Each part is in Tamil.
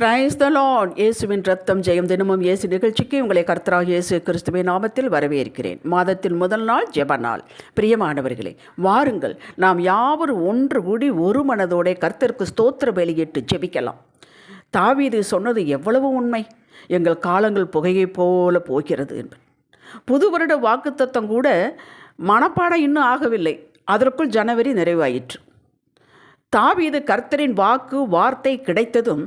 பிரைஸ் த லார்ட் இயேசுவின் ரத்தம் ஜெயம் தினமும் இயேசு நிகழ்ச்சிக்கு உங்களை கர்த்தராக இயேசு கிறிஸ்துவின் நாமத்தில் வரவேற்கிறேன். மாதத்தின் முதல் நாள் ஜெப நாள். பிரியமானவர்களே வாருங்கள். நாம் யாவரும் ஒன்று கூடி ஒரு மனதோட கர்த்தருக்கு ஸ்தோத்திர வெளியிட்டு ஜெபிக்கலாம். தாவீது சொன்னது எவ்வளவு உண்மை? எங்கள் காலங்கள் புகையைப் போல போகிறது என்று புது வருட வாக்குத்தத்தம் கூட மனப்பாடம் இன்னும் ஆகவில்லை. அதற்குள் ஜனவரி நிறைவாயிற்று. தாவீது கர்த்தரின் வாக்கு வார்த்தை கிடைத்ததும்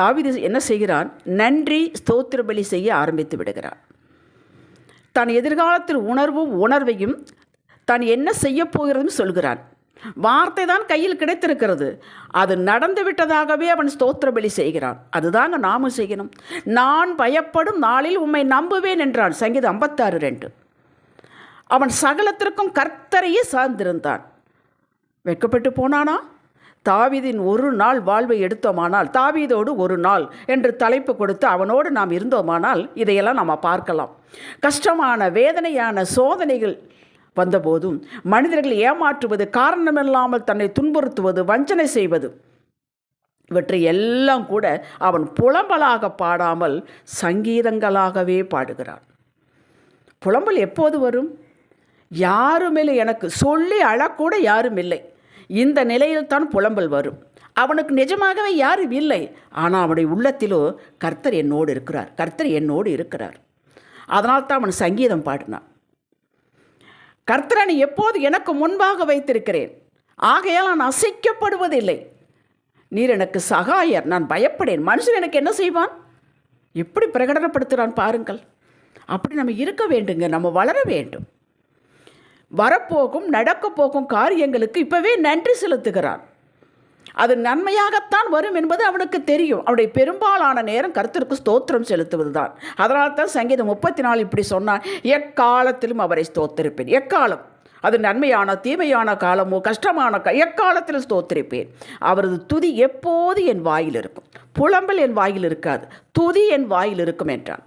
தாவிது என்ன செய்கிறான்? நன்றி ஸ்தோத்திர பலி செய்ய ஆரம்பித்து விடுகிறான். தன் எதிர்காலத்தில் உணர்வும் உணர்வையும் தான் என்ன செய்ய போகிறதும் சொல்கிறான். வார்த்தை தான் கையில் கிடைத்திருக்கிறது. அது நடந்து விட்டதாகவே அவன் ஸ்தோத்திர பலி செய்கிறான். அதுதாங்க நாமும் செய்யணும். நான் பயப்படும் நாளில் உம்மை நம்புவேன் என்றான். சங்கீதம் ஐம்பத்தாறு ரெண்டு. அவன் சகலத்திற்கும் கர்த்தரையே சார்ந்திருந்தான். வெட்கப்பட்டு போனானா? தாவீதின் ஒரு நாள் வாழ்வை எடுத்தோமானால் தாவீதோடு ஒரு நாள் என்று தலைப்பு கொடுத்து அவனோடு நாம் இருந்தோமானால் இதையெல்லாம் நாம் பார்க்கலாம். கஷ்டமான வேதனையான சோதனைகள் வந்தபோதும் மனிதர்கள் ஏமாற்றுவது காரணமில்லாமல் தன்னை துன்புறுத்துவது வஞ்சனை செய்வது இவற்றை எல்லாம் கூட அவன் புலம்பலாக பாடாமல் சங்கீதங்களாகவே பாடுகிறான். புலம்பல் எப்போது வரும்? யாரும் இல்லை எனக்கு. சொல்லி அழக்கூட யாரும் இல்லை இந்த நிலையில்தான் புலம்பல் வரும். அவனுக்கு நிஜமாகவே யாரும் இல்லை. ஆனால் அவனுடைய உள்ளத்திலோ கர்த்தர் என்னோடு இருக்கிறார். கர்த்தர் என்னோடு இருக்கிறார். அதனால் தான் அவன் சங்கீதம் பாடினான். கர்த்தரனை எப்போது எனக்கு முன்பாக வைத்திருக்கிறேன்? ஆகையால் நான் அசைக்கப்படுவதில்லை. நீர் எனக்கு சகாயர். நான் பயப்படேன். மனுஷன் எனக்கு என்ன செய்வான்? எப்படி பிரகடனப்படுத்துகிறான் பாருங்கள். அப்படி நம்ம இருக்க வேண்டுங்க. நம்ம வளர வேண்டும். வரப்போகும் நடக்கப் போகும் காரியங்களுக்கு இப்போவே நன்றி செலுத்துகிறான். அது நன்மையாகத்தான் வரும் என்பது அவனுக்கு தெரியும். அவனுடைய பெரும்பாலான நேரம் கருத்திற்கு ஸ்தோத்திரம் செலுத்துவது தான் அதனால் தான் சங்கீதம் முப்பத்தி நாலு இப்படி சொன்னான் எக்காலத்திலும் அவரை ஸ்தோத்திருப்பேன். எக்காலம்? அது நன்மையான தீமையான காலமோ கஷ்டமான க எக்காலத்திலும் ஸ்தோத்திரிப்பேன். அவரது துதி எப்போது என் வாயில் இருக்கும்? புலம்பல் என் வாயில் இருக்காது. துதி என் வாயில் இருக்கும் என்றான்.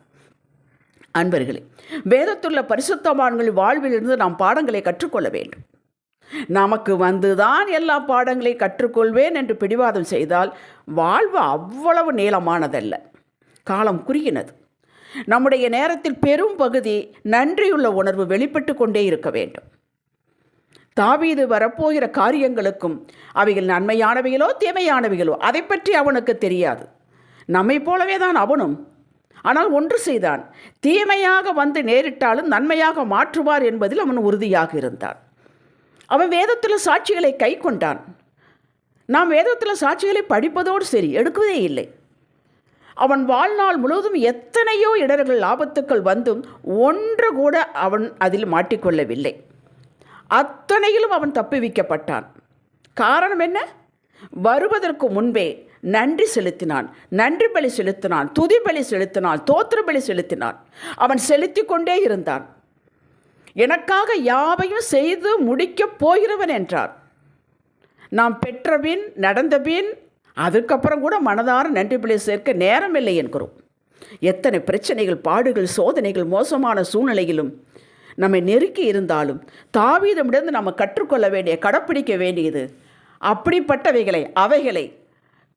அன்பர்களே வேதத்துள்ள பரிசுத்தமான்களின் வாழ்விலிருந்து நாம் பாடங்களை கற்றுக்கொள்ள வேண்டும். நமக்கு வந்துதான் எல்லா பாடங்களை கற்றுக்கொள்வேன் என்று பிடிவாதம் செய்தால் வாழ்வு அவ்வளவு நீளமானதல்ல. காலம் குறுகினது. நம்முடைய நேரத்தில் பெரும் பகுதி நன்றியுள்ள உணர்வு வெளிப்பட்டு கொண்டே இருக்க வேண்டும். தாவீது வரப்போகிற காரியங்களுக்கும் அவைகள் நன்மையானவைகளோ தீமையானவைகளோ அதை பற்றி அவனுக்கு தெரியாது. நம்மை போலவே தான் அவனும் ஆனால் ஒன்று செய்தான். தீமையாக வந்து நேரிட்டாலும் நன்மையாக மாற்றுவார் என்பதில் அவன் உறுதியாக இருந்தான். அவன் வேதத்தில் சாட்சிகளை கை கொண்டான். நாம் வேதத்தில் சாட்சிகளை படிப்பதோடு சரி எடுக்குவதே இல்லை. அவன் வாழ்நாள் முழுவதும் எத்தனையோ இடர்கள் ஆபத்துக்கள் வந்தும் ஒன்று கூட அவன் அதில் மாட்டிக்கொள்ளவில்லை. அத்தனையிலும் அவன் தப்பிவிக்கப்பட்டான் காரணம் என்ன? வருவதற்கு முன்பே நன்றி செலுத்தினான். நன்றி பலி செலுத்தினான். துதி பலி செலுத்தினான். தோத்திர பலி செலுத்தினான். அவன் செலுத்தி கொண்டே இருந்தான். எனக்காக யாவையும் செய்து முடிக்கப் போகிறவன் என்றார். நாம் பெற்றபின் நடந்தபின் அதுக்கப்புறம் கூட மனதார நன்றி பலி சேர்க்க நேரமில்லை என்கிறோம். எத்தனை பிரச்சனைகள் பாடுகள் சோதனைகள் மோசமான சூழ்நிலையிலும் நம்மை நெருக்கி இருந்தாலும் தாவீதமிடந்து நம்ம கற்றுக்கொள்ள வேண்டிய கடைப்பிடிக்க வேண்டியது அப்படிப்பட்டவைகளை அவைகளை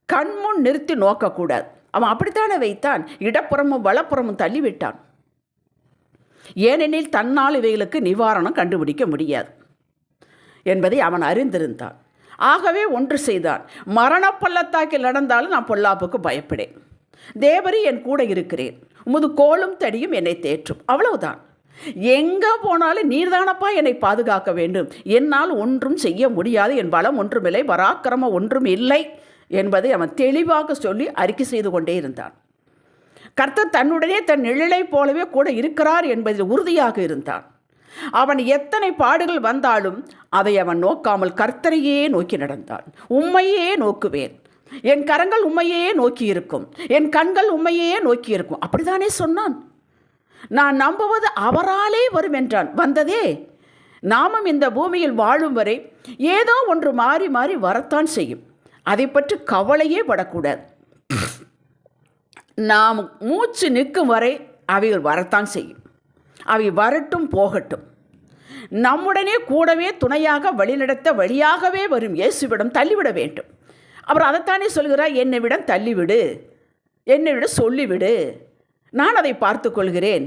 கண்முன் நிறுத்தி நோக்கக்கூடாது. அவன் அப்படித்தானே வைத்தான்? இடப்புறமும் வலப்புறமும் தள்ளிவிட்டான். ஏனெனில் தன்னால் இவைகளுக்கு நிவாரணம் கண்டுபிடிக்க முடியாது என்பதை அவன் அறிந்திருந்தான். ஆகவே ஒன்று செய்தான். மரண பள்ளத்தாக்கில் நடந்தாலும் நான் பொல்லாப்புக்கு பயப்படேன். தேவரி என் கூட இருக்கிறேன். உமது கோலும் தடியும் என்னை தேற்றும். அவ்வளவுதான். எங்கே போனாலும் நீர்தானப்பா என்னை பாதுகாக்க வேண்டும்? என்னால் ஒன்றும் செய்ய முடியாது. என் பலம் ஒன்றுமில்லை. பராக்கிரமம் ஒன்றும் இல்லை. என்பதை அவன் தெளிவாக சொல்லி அறிக்கை செய்து கொண்டே இருந்தான். கர்த்தர் தன்னுடனே தன் நிழலை போலவே கூட இருக்கிறார் என்பதில் உறுதியாக இருந்தான். அவன் எத்தனை பாடுகள் வந்தாலும் அதை அவன் நோக்காமல் கர்த்தரையே நோக்கி நடந்தான். உண்மையே நோக்குவேன். என் கரங்கள் உண்மையே நோக்கி இருக்கும். என் கண்கள் உண்மையே நோக்கி இருக்கும். அப்படித்தானே சொன்னான். நான் நம்புவது அவராலே வரும் என்றான். வந்ததே. நாமும் இந்த பூமியில் வாழும் வரை ஏதோ ஒன்று மாறி மாறி வரத்தான் செய்யும். அதை பற்றி கவலையே படக்கூடாது. நாம் மூச்சு நிற்கும் வரை அவைகள் வரத்தான் செய்யும். அவை வரட்டும் போகட்டும். நம்முடனே கூடவே துணையாக வழிநடத்த வழியாகவே வரும் இயேசுவிடம் தள்ளிவிட வேண்டும். அவர் அதைத்தானே சொல்கிறார் என்னை விடம் தள்ளிவிடு. என்னிட சொல்லிவிடு. நான் அதை பார்த்து கொள்கிறேன்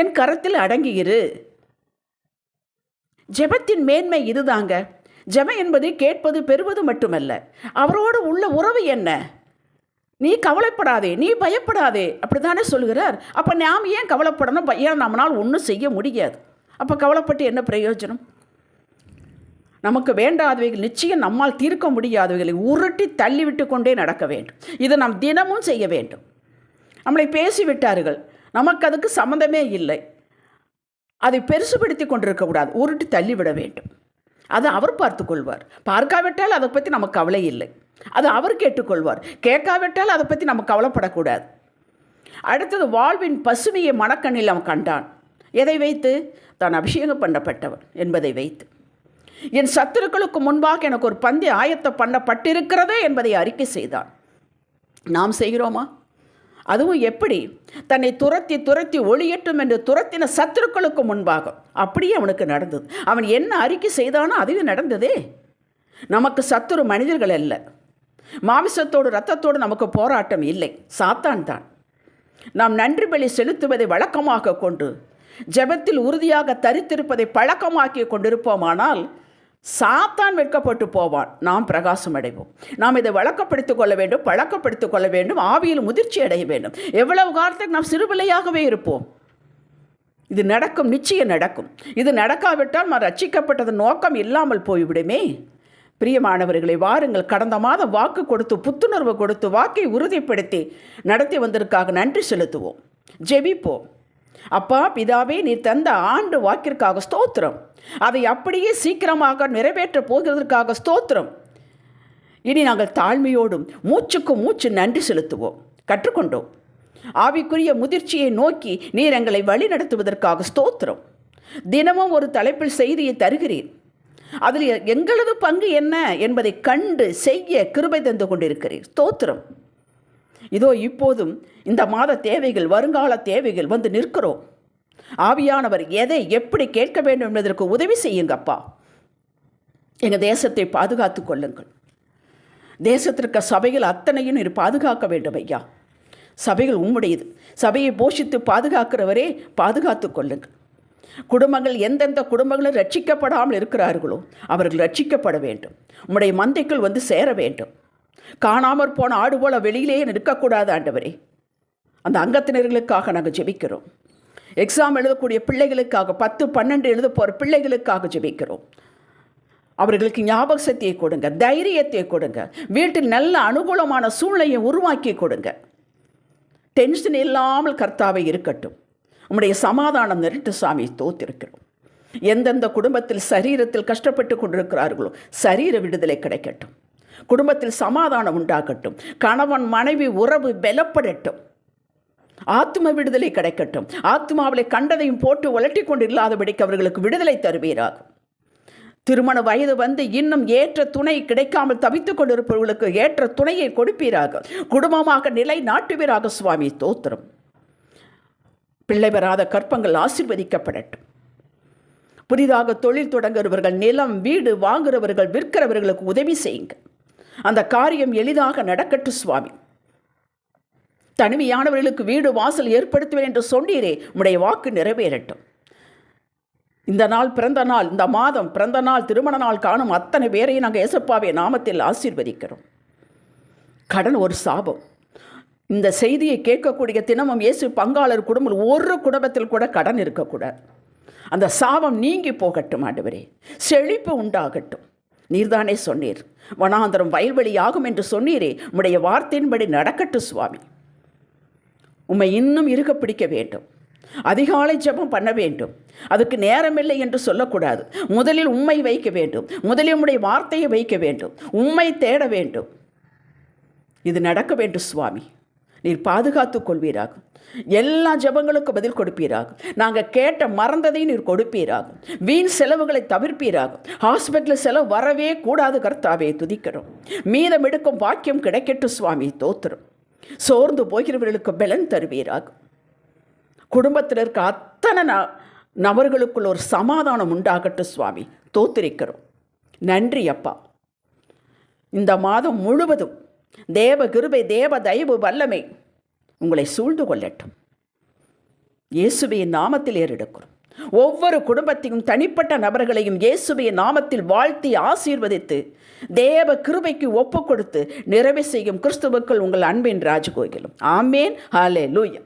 என் கரத்தில் அடங்கியிரு. ஜெபத்தின் மேன்மை இதுதாங்க. ஜெபம் என்பது கேட்பது பெறுவது மட்டுமல்ல. அவரோடு உள்ள உறவு என்ன? நீ கவலைப்படாதே நீ பயப்படாதே அப்படித்தானே சொல்கிறார். அப்போ நாம் ஏன் கவலைப்படணும்? ஏன் நம்மளால் ஒன்றும் செய்ய முடியாது? அப்போ கவலைப்பட்டு என்ன பிரயோஜனம்? நமக்கு வேண்டாதவைகள் நிச்சயம் நம்மால் தீர்க்க முடியாதவைகளை உருட்டி தள்ளிவிட்டு கொண்டே நடக்க வேண்டும். இதை நாம் தினமும் செய்ய வேண்டும். நம்மளை பேசிவிட்டார்கள். நமக்கு அதுக்கு சம்மந்தமே இல்லை. அதை பெருசுபடுத்தி கொண்டிருக்கக்கூடாது உருட்டி தள்ளிவிட வேண்டும். அதை அவர் பார்த்துக்கொள்வார். பார்க்காவிட்டால் அதை பற்றி நமக்கு கவலை இல்லை. அது அவர் கேட்டுக்கொள்வார். கேட்காவிட்டால் அதை பற்றி நம்ம கவலைப்படக்கூடாது. அடுத்தது வாழ்வின் பசுமையை மனக்கண்ணில் அவன் கண்டான். எதை வைத்து? தான் அபிஷேகம் பண்ணப்பட்டவன் என்பதை வைத்து. என் சத்துருக்களுக்கு முன்பாக எனக்கு ஒரு பந்தி ஆயத்தம் பண்ணப்பட்டிருக்கிறதே என்பதை அறிக்கை செய்தான். நாம் செய்கிறோமா? அதுவும் எப்படி? தன்னை துரத்தி துரத்தி ஒளியட்டும் என்று துரத்தின சத்துருக்களுக்கு முன்பாக. அப்படியே அவனுக்கு நடந்தது. அவன் என்ன அறிக்கை செய்தானோ அதுவே நடந்ததே. நமக்கு சத்துரு மனிதர்கள் அல்ல. மாமிசத்தோடு ரத்தத்தோடு நமக்கு போராட்டம் இல்லை. சாத்தான் தான். நாம் நன்றி பலி செலுத்துவதை வழக்கமாக கொண்டு ஜெபத்தில் உறுதியாக தரித்திருப்பதை பழக்கமாக்கி கொண்டிருப்போமானால் சாத்தான் வெட்கப்பட்டு போவான். நாம் பிரகாசம் அடைவோம் நாம் இதை வழக்கப்படுத்திக் கொள்ள வேண்டும் பழக்கப்படுத்திக் கொள்ள வேண்டும் ஆவியில் முதிர்ச்சி அடைய வேண்டும். எவ்வளவு காலத்துக்கு நாம் சிறுபிள்ளையாகவே இருப்போம். இது நடக்கும் நிச்சயம் நடக்கும். இது நடக்காவிட்டால் நான் ரட்சிக்கப்பட்டது நோக்கம் இல்லாமல் போய்விடுமே. பிரியமானவர்களை வாருங்கள். கடந்த மாதம் வாக்கு கொடுத்து புத்துணர்வு கொடுத்து வாக்கை உறுதிப்படுத்தி நடத்தி வந்ததற்காக நன்றி செலுத்துவோம். ஜெபிப்போம். அப்பா பிதாவே நீ தந்த ஆண்டு வாக்கிற்காக ஸ்தோத்திரம். அதை அப்படியே சீக்கிரமாக நிறைவேற்றப் போகிறதற்காக ஸ்தோத்திரம். இனி நாங்கள் தாழ்மையோடும் மூச்சுக்கு மூச்சு நன்றி செலுத்துவோம். கற்றுக்கொண்டோம். ஆவிக்குரிய முதிர்ச்சியை நோக்கி நீர் எங்களை வழி நடத்துவதற்காக ஸ்தோத்திரம். தினமும் ஒரு தலைப்பில் செய்தியை தருகிறீர். அதில் எங்களது பங்கு என்ன என்பதை கண்டு செய்ய கிருபை தந்து கொண்டிருக்கிறீர். ஸ்தோத்திரம். இதோ இப்போதும் இந்த மாத தேவைகள் வருங்கால தேவைகள் வந்து நிற்கிறோம். ஆவியானவர் எதை எப்படி கேட்க வேண்டும் என்பதற்கு உதவி செய்யுங்கப்பா. எங்கள் தேசத்தை பாதுகாத்து கொள்ளுங்கள். தேசத்திற்கு சபைகள் அத்தனையும் நீர் பாதுகாக்க வேண்டும் ஐயா. சபைகள் உம்முடையது. சபையை போஷித்து பாதுகாக்கிறவரே பாதுகாத்து கொள்ளுங்கள். குடும்பங்கள் எந்தெந்த குடும்பங்களும் ரட்சிக்கப்படாமல் இருக்கிறார்களோ அவர்கள் ரட்சிக்கப்பட வேண்டும். உம்முடைய மந்தைக்குள் வந்து சேர வேண்டும். காணாமற் போன ஆடு போல வெளியிலேயே நிற்கக்கூடாது ஆண்டவரே. அந்த அங்கத்தினர்களுக்காக நாங்கள் ஜெபிக்கிறோம். எக்ஸாம் எழுதக்கூடிய பிள்ளைகளுக்காக பத்து பன்னெண்டு எழுத போகிற பிள்ளைகளுக்காக ஜெபிக்கிறோம். அவர்களுக்கு ஞாபக சக்தியை கொடுங்க தைரியத்தை கொடுங்க. வீட்டில் நல்ல அனுகூலமான சூழ்நிலையை உருவாக்கி கொடுங்க. டென்ஷன் இல்லாமல் கர்த்தாவை இருக்கட்டும். உம்முடைய சமாதானம் நிரட்டு சாமி தோத்திருக்கிறோம். எந்தெந்த குடும்பத்தில் சரீரத்தில் கஷ்டப்பட்டு கொண்டிருக்கிறார்களோ சரீர விடுதலை கிடைக்கட்டும். குடும்பத்தில் சமாதானம் உண்டாகட்டும். கணவன் மனைவி உறவு பலப்படட்டும். ஆத்ம விடுதலை கிடைக்கட்டும். ஆத்மாவிலே கண்டதையும் போட்டு உலட்டி கொண்டு இல்லாதபடிக்கு அவர்களுக்கு விடுதலை தருவீராக. திருமண வயது வந்து இன்னும் ஏற்ற துணை கிடைக்காமல் தவித்துக் கொண்டிருப்பவர்களுக்கு ஏற்ற துணையை கொடுப்பீராக. குடும்பமாக நிலை நாட்டுவீராக சுவாமி தோத்திரம் பிள்ளை பெறாத கற்பங்கள் ஆசிர்வதிக்கப்படட்டும். புதிதாக தொழில் தொடங்குறவர்கள் நிலம் வீடு வாங்குறவர்கள் விற்கிறவர்களுக்கு உதவி செய்யுங்கள். அந்த காரியம் எளிதாக நடக்கட்டும் சுவாமி. தனிமையானவர்களுக்கு வீடு வாசல் ஏற்படுத்துவேன் என்று சொன்னீரே உம்முடைய வாக்கு நிறைவேறட்டும். இந்த நாள் பிறந்த நாள் இந்த மாதம் பிறந்த நாள் திருமண நாள் காணும் அத்தனை பேரையும் நாங்கள் ஏசப்பாவை நாமத்தில் ஆசீர்வதிக்கிறோம். கடன் ஒரு சாபம். இந்த செய்தியை கேட்கக்கூடிய தினமும் இயேசு பங்காளர் குடும்பம் ஒரு குடும்பத்தில் கூட கடன் இருக்கக்கூடாது. அந்த சாபம் நீங்கி போகட்டும் ஆண்டவரே. செழிப்பு உண்டாகட்டும். நீர்தானே சொன்னீர். வனாந்தரம் வயல்வெளி ஆகும் என்று சொன்னீரே. உம்முடைய வார்த்தையின்படி நடக்கட்டும் சுவாமி. உம்மை இன்னும் இருக பிடிக்க வேண்டும். அதிகாலை ஜெபம் பண்ண வேண்டும். அதுக்கு நேரமில்லை என்று சொல்லக்கூடாது. முதலில் உம்மை வைக்க வேண்டும். முதலில் உம்முடைய வார்த்தையை வைக்க வேண்டும். உம்மை தேட வேண்டும். இது நடக்க வேண்டும் சுவாமி. நீர் பாதுகாத்துக் கொள்வீராக. எல்லா ஜெபங்களுக்கும் பதில் கொடுப்பீராக. நாங்கள் கேட்ட மறந்ததை நீர் கொடுப்பீராக. வீண் செலவுகளை தவிர்ப்பீராக. ஹாஸ்பிட்டல் செலவு வரவே கூடாது கர்த்தாவே துதிக்கிறோம். மீதம் எடுக்கும் வாக்கியம் கிடைக்கட்டும் சுவாமி தோத்துரும். சோர்ந்து போகிறவர்களுக்கு பலன் தருவீராக. குடும்பத்தில் இருக்க அத்தனை ந நபர்களுக்குள் ஒரு சமாதானம் உண்டாகட்டும் சுவாமி. தோத்திருக்கிறோம். நன்றி அப்பா. இந்த மாதம் முழுவதும் தேவ கிருபை தேவ தயவு வல்லமை உங்களை சூழ்ந்து கொள்ளட்டும். இயேசுவின் நாமத்தில் ஏறெடுக்கிறோம். ஒவ்வொரு குடும்பத்தையும் தனிப்பட்ட நபர்களையும் இயேசுவின் நாமத்தில் வாழ்த்தி ஆசீர்வதித்து தேவ கிருபைக்கு ஒப்பு கொடுத்து நிறைவு செய்யும் கிறிஸ்துவுக்கள் உங்கள் அன்பின் ராஜ்கோயிலும் ஆமேன். ஹாலே லூயா